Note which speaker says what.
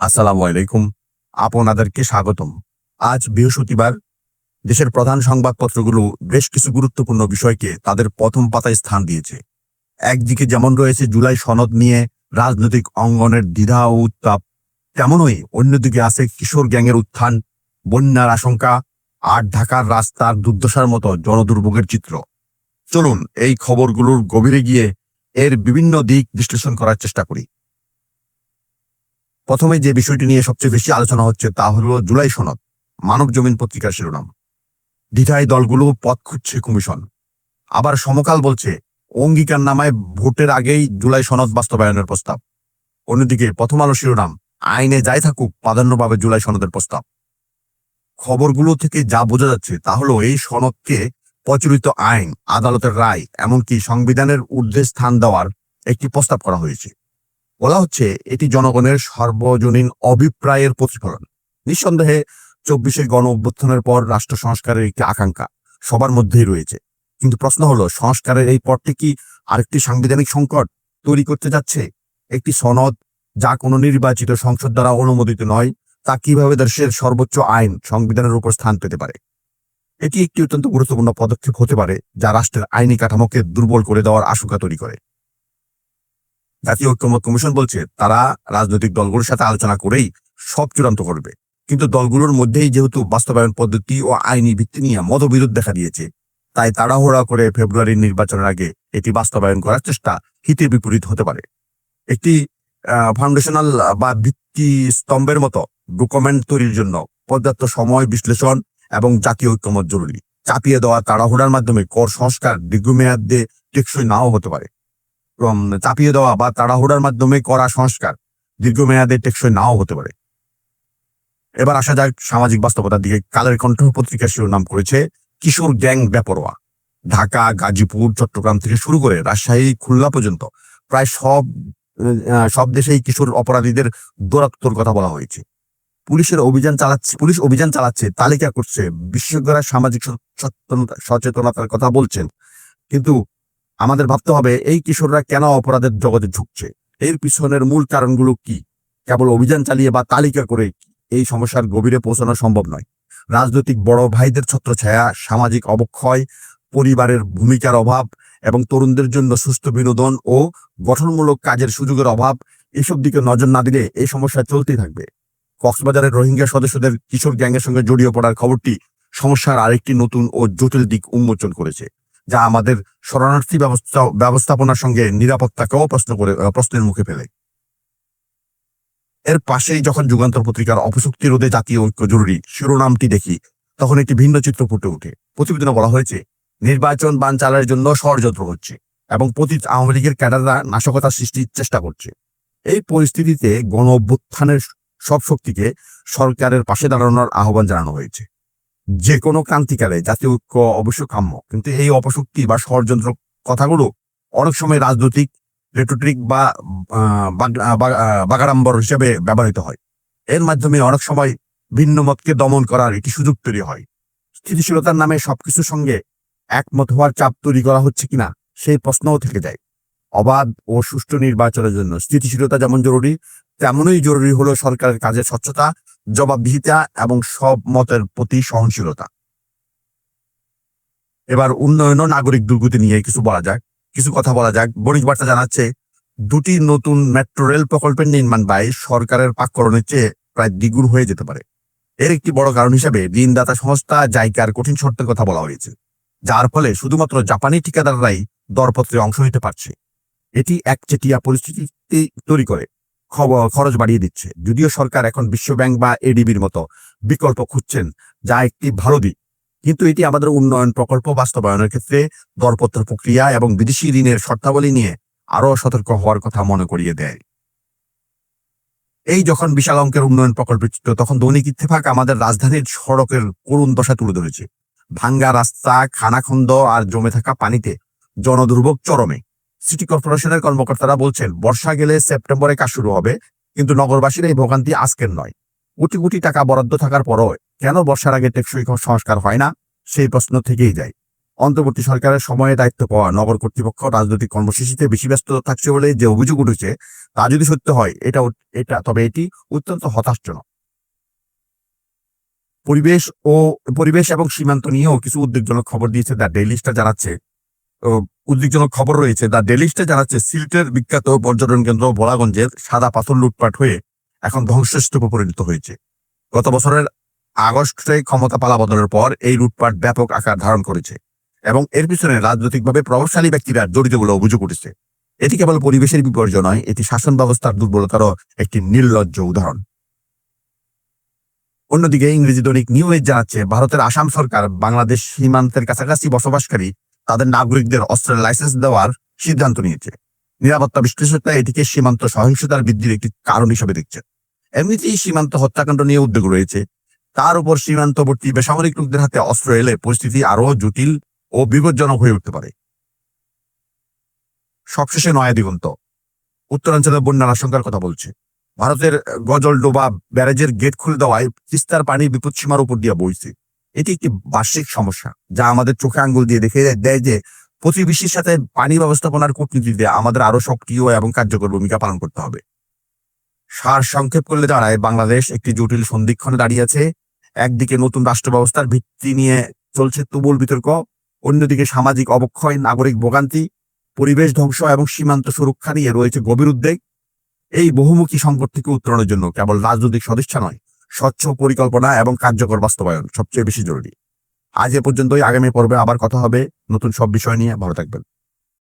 Speaker 1: আসসালামু আলাইকুম। আপনাদেরকে স্বাগতম। আজ বৃহস্পতিবার দেশের প্রধান সংবাদপত্রগুলো বেশ কিছু গুরুত্বপূর্ণ বিষয়কে তাদের প্রথম পাতায় স্থান দিয়েছে। একদিকে যেমন রয়েছে জুলাই সনদ নিয়ে রাজনৈতিক অঙ্গনের দ্বিধা ও উত্তাপ, তেমনই অন্যদিকে আছে কিশোর গ্যাংয়ের উত্থান, বন্যার আশঙ্কা, আর ঢাকার রাস্তার দুর্দশার মতো জনদুর্ভোগের চিত্র। চলুন এই খবরগুলোর গভীরে গিয়ে এর বিভিন্ন দিক বিশ্লেষণ করার চেষ্টা করি। প্রথমে যে বিষয়টি নিয়ে সবচেয়ে বেশি আলোচনা হচ্ছে তা হলো জুলাই সনদ, মানব জমিন পত্রিকার শিরোনাম। দ্বিধায় দলগুলো পথ খুঁজছে কমিশন। আবার সমকাল বলছে অঙ্গীকার নামায় ভোটের আগেই জুলাই সনদ বাস্তবায়নের প্রস্তাব। অন্যদিকে প্রথম আলো শিরোনাম, আইনে যাই থাকুক প্রাধান্য পাবে জুলাই সনদের প্রস্তাব। খবরগুলো থেকে যা বোঝা যাচ্ছে তা হলো এই সনদকে প্রচলিত আইন, আদালতের রায়, এমনকি সংবিধানের ঊর্ধ্বে স্থান দেওয়ার একটি প্রস্তাব করা হয়েছে। বলা হচ্ছে এটি জনগণের সর্বজনীন অভিপ্রায়ের প্রতিফলন। নিঃসন্দেহে চব্বিশে গণ অভ্যুত্থানের পর রাষ্ট্র সংস্কারের একটি আকাঙ্ক্ষা সবার মধ্যেই রয়েছে। কিন্তু প্রশ্ন হলো, সংস্কারের এই পথটি কি আরেকটি সাংবিধানিক সংকট তৈরি করতে যাচ্ছে? একটি সনদ যা কোনো নির্বাচিত সংসদ দ্বারা অনুমোদিত নয়, তা কীভাবে দেশের সর্বোচ্চ আইন সংবিধানের উপর স্থান পেতে পারে? এটি একটি অত্যন্ত গুরুত্বপূর্ণ পদক্ষেপ হতে পারে, যা রাষ্ট্রের আইনি কাঠামোকে দুর্বল করে দেওয়ার আশঙ্কা তৈরি করে। জাতীয় ঐক্যমত কমিশন বলছে, তারা রাজনৈতিক দলগুলোর সাথে আলোচনা করেই সব চূড়ান্ত করবে। কিন্তু দলগুলোর মধ্যেই যেহেতু বাস্তবায়ন পদ্ধতি ও আইনি ভিত্তি নিয়ে মতবিরোধ দেখা দিয়েছে, তাই তাড়াহুড়া করে ফেব্রুয়ারির নির্বাচনের আগে এটি বাস্তবায়ন করার চেষ্টা হিতে বিপরীত হতে পারে। একটি ফাউন্ডেশনাল বা ভিত্তি স্তম্ভের মতো ডকুমেন্ট তৈরির জন্য পর্যাপ্ত সময় বিশ্লেষণ এবং জাতীয় ঐক্যমত জরুরি। চাপিয়ে দেওয়া তাড়াহুড়ার মাধ্যমে কর সংস্কার দীর্ঘমেয়াদে টেকসই নাও হতে পারে। চাপিয়ে দেওয়া বা তাড়াহুড়ার মাধ্যমে করা সংস্কার দীর্ঘমেয়াদে টেকসই নাও হতে পারে। এবার আসা যাক সামাজিক বাস্তবতার দিকে। কালের কণ্ঠ পত্রিকা শিরোনাম করেছে, কিশোর গ্যাং বেপরোয়া। ঢাকা, গাজীপুর, চট্টগ্রাম থেকে শুরু করে রাজশাহী, খুলনা পর্যন্ত প্রায় সব সব দেশেই কিশোর অপরাধীদের দৌরাত্মর কথা বলা হয়েছে। পুলিশের অভিযান চালাচ্ছে, পুলিশ অভিযান চালাচ্ছে, তালিকা করছে। বিশেষজ্ঞরা সামাজিক সচেতনতা সচেতনতার কথা বলছেন। কিন্তু আমাদের ভাবতে হবে, এই কিশোররা কেন অপরাধের জগতে ঝুঁকছে এর পিছনের মূল কারণগুলো কি? কেবল অভিযান চালিয়ে বা তালিকা করে এই সমস্যার গভীরে পৌঁছানো সম্ভব নয়। রাজনৈতিক বড় ভাইদের ছত্রছায়া, সামাজিক অবক্ষয়, পরিবারের ভূমিকার অভাব এবং তরুণদের জন্য সুস্থ বিনোদন ও গঠনমূলক কাজের সুযোগের অভাব, এসব দিকে নজর না দিলে এই সমস্যা চলতেই থাকবে। কক্সবাজারের রোহিঙ্গা সদস্যদের কিশোর গ্যাংয়ের সঙ্গে জড়িয়ে পড়ার খবরটি সমস্যার আরেকটি নতুন ও জটিল দিক উন্মোচন করেছে। যা আমাদের শরণার্থী ব্যবস্থা ব্যবস্থাপনার সঙ্গে নিরাপত্তাকেও প্রশ্ন করে প্রশ্নের মুখে ফেলে। এর পাশেই যখন যুগান্তর পত্রিকার অপশক্তি রোধে জাতীয় ঐক্য জরুরি শিরোনামটি দেখি, তখন একটি ভিন্ন চিত্র ফুটে ওঠে। প্রতিবেদনে বলা হয়েছে, নির্বাচন বান বানচালের জন্য ষড়যন্ত্র হচ্ছে এবং পতিত আওয়ামী লীগের ক্যাডাররা নাশকতা সৃষ্টির চেষ্টা করছে। এই পরিস্থিতিতে গণ অভ্যুত্থানের সব শক্তিকে সরকারের পাশে দাঁড়ানোর আহ্বান জানানো হয়েছে। যে কোনো ক্রান্তিকালে, জাতীয় ঐক্য অবশ্য কাম্য, কিন্তু এই অপশক্তি বা ষড়যন্ত্র কথাগুলো অনেক সময় রাজনৈতিক রেটোট্রিক বা বাগাড়ম্বর হিসেবে ব্যবহৃত হয়। এর মাধ্যমে অনেক সময় ভিন্ন মতকে দমন করার একটি সুযোগ তৈরি হয়। স্থিতিশীলতার নামে সবকিছুর সঙ্গে একমত হওয়ার চাপ তৈরি করা হচ্ছে কিনা, সেই প্রশ্নও থেকে যায়। অবাধ ও সুষ্ঠু নির্বাচনের জন্য স্থিতিশীলতা যেমন জরুরি, তেমনই জরুরি হলো সরকারের কাজের স্বচ্ছতা জবাবদিহিতা এবং সব মতের প্রতি সহনশীলতা। এবার উন্নয়ন ও নাগরিক দুর্গতি নিয়ে কিছু বলা যাক, কিছু কথা বলা যাক। বণিক বার্তা জানাচ্ছে, দুটি নতুন মেট্রো রেল প্রকল্পের নির্মাণ ব্যয় সরকারের পাককরণের চেয়ে প্রায় দ্বিগুণ হয়ে যেতে পারে। এর একটি বড় কারণ হিসেবে ঋণদাতা সংস্থা জাইকার কঠিন শর্তের কথা বলা হয়েছে, যার ফলে শুধুমাত্র জাপানি ঠিকাদাররাই দরপত্রে অংশ নিতে পারছে। এটি একচেটিয়া পরিস্থিতি তৈরি করে। খরচ বাড়িয়ে দিচ্ছে। যদিও সরকার এখন বিশ্বব্যাংক বা এডিবির মতো বিকল্প খুঁজছেন, যা একটি ভালো দিক কিন্তু এটি আমাদের উন্নয়ন প্রকল্প বাস্তবায়নের ক্ষেত্রে দরপত্র প্রক্রিয়া এবং বিদেশি ঋণের শর্তাবলী নিয়ে আরও সতর্ক হওয়ার কথা মনে করিয়ে দেয়। এই যখন বিশাল অঙ্কের উন্নয়ন প্রকল্পের চিত্র তখন দৈনিক ইত্তেফাক আমাদের রাজধানীর সড়কের করুণ দশা তুলে ধরেছে। ভাঙ্গা রাস্তা, খানাখন্দ আর জমে থাকা পানিতে জনদুর্ভোগ চরমে। সিটি কর্পোরেশনের কর্মকর্তারা বলছেন, বর্ষা গেলে সেপ্টেম্বরে কাজ শুরু হবে, কিন্তু নগরবাসীর এই ভোগান্তি আজকের নয়। কোটি কোটি টাকা বরাদ্দ থাকার পরও কেন বর্ষার আগে টেকসই সংস্কার হয় না? সেই প্রশ্ন থেকেই যায়। অন্তর্বর্তী সরকারের সময়ে দায়িত্ব পাওয়া নগর কর্তৃপক্ষ রাজনৈতিক কর্মসূচিতে বেশি ব্যস্ত থাকছে বলে যে অভিযোগ উঠেছে, তা যদি সত্য হয়, এটা এটা, তবে এটি অত্যন্ত হতাশজনক। পরিবেশ ও, পরিবেশ এবং সীমান্ত নিয়েও কিছু উদ্বেগজনক খবর দিয়েছে দ্য ডেইলি স্টার জানাচ্ছে। উদ্বেগজনক খবর রয়েছে। দ্য ডেইলি স্টার জানাচ্ছে, সিলেটের বিখ্যাত পর্যটন কেন্দ্র বলাগঞ্জের সাদা পাথর লুটপাট হয়ে এখন ধ্বংসস্তূপে পরিণত হয়েছে। গত বছরের আগস্টে ক্ষমতা পালাবদলের পর এই লুটপাট ব্যাপক আকার ধারণ করেছে এবং এর পিছনে রাজনৈতিকভাবে প্রভাবশালী ব্যক্তিরা জড়িত বলে অভিযোগ উঠেছে। এটি কেবল পরিবেশের বিপর্যয় নয়, এটি শাসন ব্যবস্থার দুর্বলতারও একটি নির্লজ্জ উদাহরণ। অন্যদিকে ইংরেজি দৈনিক নিউ এজ জানাচ্ছে, ভারতের আসাম সরকার বাংলাদেশ সীমান্তের কাছাকাছি বসবাসকারী তাদের নাগরিকদের অস্ত্রের লাইসেন্স দেওয়ার সিদ্ধান্ত নিয়েছে। নিরাপত্তা বিশ্লেষকরা এটিকে সীমান্ত সহিংসতার বৃদ্ধির একটি কারণ হিসেবে দেখছে এমনিতেই সীমান্ত হত্যাকাণ্ড নিয়ে উদ্যোগ রয়েছে। তার উপর সীমান্তবর্তী বেসামরিক লোকদের হাতে অস্ত্র এলে পরিস্থিতি আরও জটিল ও বিপজ্জনক হয়ে উঠতে পারে। সবশেষে নয়া দিগন্ত। উত্তরাঞ্চলের বন্যার আশঙ্কার কথা বলছে। ভারতের গজল ডোবা ব্যারেজের গেট খুলে দেওয়ায় তিস্তার পানি বিপদসীমার উপর দিয়ে বইছে। এটি একটি বার্ষিক সমস্যা যা আমাদের চোখে আঙ্গুল দিয়ে দেখে দেয় যে প্রতিবেশীর সাথে পানি ব্যবস্থাপনার কূটনীতিতে আমাদের আরও সক্রিয় এবং কার্যকর ভূমিকা পালন করতে হবে। সার সংক্ষেপ করলে দাঁড়ায় বাংলাদেশ একটি জটিল সন্ধিক্ষণে দাঁড়িয়ে আছে। একদিকে নতুন রাষ্ট্র ব্যবস্থার ভিত্তি নিয়ে চলছে তুমুল বিতর্ক, অন্যদিকে সামাজিক অবক্ষয়, নাগরিক ভোগান্তি, পরিবেশ ধ্বংস এবং সীমান্ত সুরক্ষা নিয়ে রয়েছে গভীর উদ্বেগ। এই বহুমুখী সংকট থেকে উত্তরণের জন্য কেবল রাজনৈতিক সদিচ্ছা নয় স্বচ্ছ পরিকল্পনা এবং কার্যকর বাস্তবায়ন সবচেয়ে বেশি জরুরি। আজ এ পর্যন্তই। আগামী পর্বে আবার কথা হবে। নতুন সব বিষয় নিয়ে। ভালো থাকবেন।